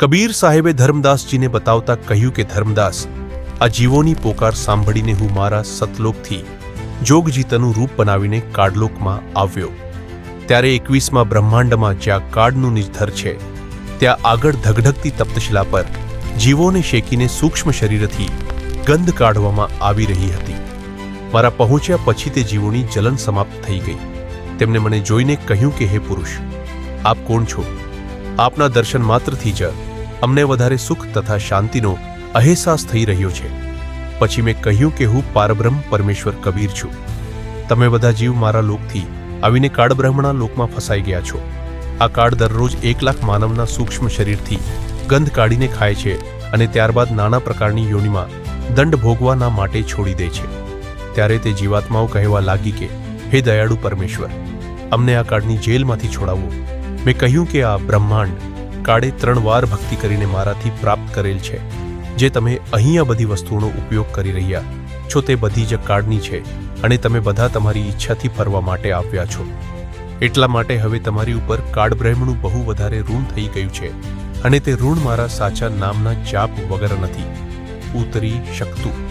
કબીર સાહેબે ધર્મદાસજીને બતાવતા કહ્યું કે, ધર્મદાસ, આ જીવોની પોકાર સાંભળીને હું મારા સતલોકથી જોગજીતનું રૂપ બનાવીને કાળલોકમાં આવ્યો. ત્યારે એકવીસમાં બ્રહ્માંડમાં જ્યાં કાળનું નિર્ધર છે, ત્યાં આગળ ધગધગતી તપ્તશિલા પર જીવોને શેકીને સૂક્ષ્મ શરીરથી ગંધ કાઢવામાં આવી રહી હતી. મારા પહોંચ્યા પછી તે જીવોની જલન સમાપ્ત થઈ ગઈ. તેમણે મને જોઈને કહ્યું કે, હે પુરુષ, આપ કોણ છો? આપના દર્શન માત્રથી જ અમને વધારે સુખ તથા શાંતિનો અહેસાસ થઈ રહ્યો છે. પછી મેં કહ્યું કે હું પારબ્રહ્મ પરમેશ્વર કબીર છું. તમે બધા જીવ મારા લોકથી આવીને કાળબ્રહ્મણા લોકમાં ફસાઈ ગયા છો. આ કાળ દરરોજ એક લાખ માનવના સૂક્ષ્મ શરીરથી ગંધ કાઢીને ખાય છે અને ત્યારબાદ નાના પ્રકારની યોનિમાં દંડ ભોગવાના માટે છોડી દે છે. ત્યારે તે જીવાત્માઓ કહેવા લાગી કે, હે દયાળુ પરમેશ્વર, અમને આ કાળની જેલમાંથી છોડાવો. મેં કહ્યું કે આ બ્રહ્માંડ કાળે ત્રણ વાર ભક્તિ કરીને મારાથી પ્રાપ્ત કરેલ છે, જે તમે અહીં આ બધી વસ્તુઓનો ઉપયોગ કરી રહ્યા છો તે બધી જ કાળની છે અને તમે બધા તમારી ઈચ્છાથી ફરવા માટે આવ્યા છો. એટલા માટે હવે તમારી ઉપર કાળબ્રહ્મનું બહુ વધારે ઋણ થઈ ગયું છે અને તે ઋણ મારા સાચા નામના જાપ વગર નથી. ઉતરી શકતું.